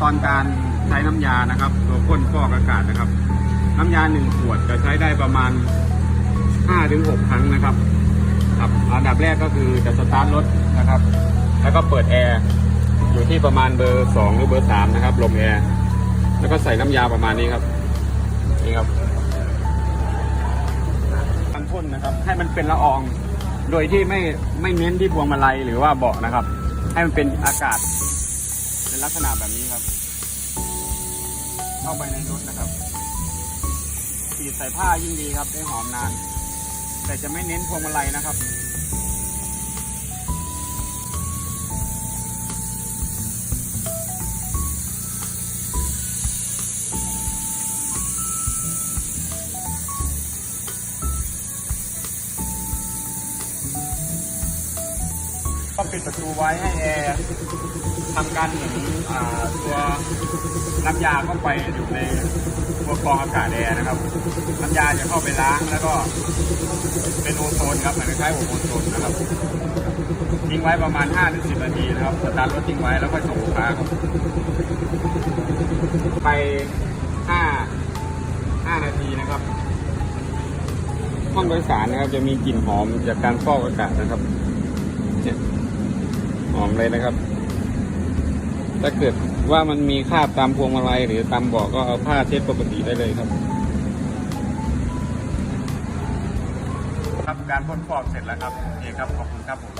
ตอนการใช้น้ำยานะครับ ตัวพ่นฟอกอากาศนะครับ น้ำยาหนึ่งขวดจะใช้ได้ประมาณ5ถึง6ครั้งนะครับครับอันดับแรกก็คือจะสตาร์ทรถนะครับ แล้วก็เปิดแอร์อยู่ที่ประมาณเบอร์2หรือเบอร์3นะครับลมแอร์แล้วก็ใส่น้ำยาประมาณนี้ครับนี่ครับการพ่นนะครับ ให้มันเป็นละอองโดยที่ไม่ไม่เน้นที่พวงมาลัยหรือว่าเบาะนะครับ ให้มันเป็นอากาศ เป็นลักษณะแบบนี้ครับ เข้าไปในรถนะครับฉีดใส่ผ้ายิ่งดีครับ ได้หอมนาน แต่จะไม่เน้นพวงมาลัยนะครับ ต้องปิดประตูไว้ให้แอร์ทำการหมุนอ่าตัวน้ำยาเข้าไปอยู่ในตัวกรองอากาศแอร์นะครับ น้ำยาจะเข้าไปล้างแล้วก็เป็นโอโซนครับเหมือนคล้ายๆโอโซนนะครับทิ้งไว้ประมาณ5ถึง10นาทีนะครับสตาร์ทรถทิ้งไว้แล้วค่อยส่งลูกค้าครับไป5 5นาทีนะครับห้องโดยสารนะครับจะมีกลิ่นหอมจากการฟอกอากาศนะครับเนี่ย หอมเลยนะครับ ถ้าเกิดว่ามันมีคราบตามพวงมาลัยหรือตามเบาะก็เอาผ้าเช็ดปกติได้เลยครับ ครับการพ่นฟอกเสร็จแล้วครับโอเคครับขอบคุณครับผม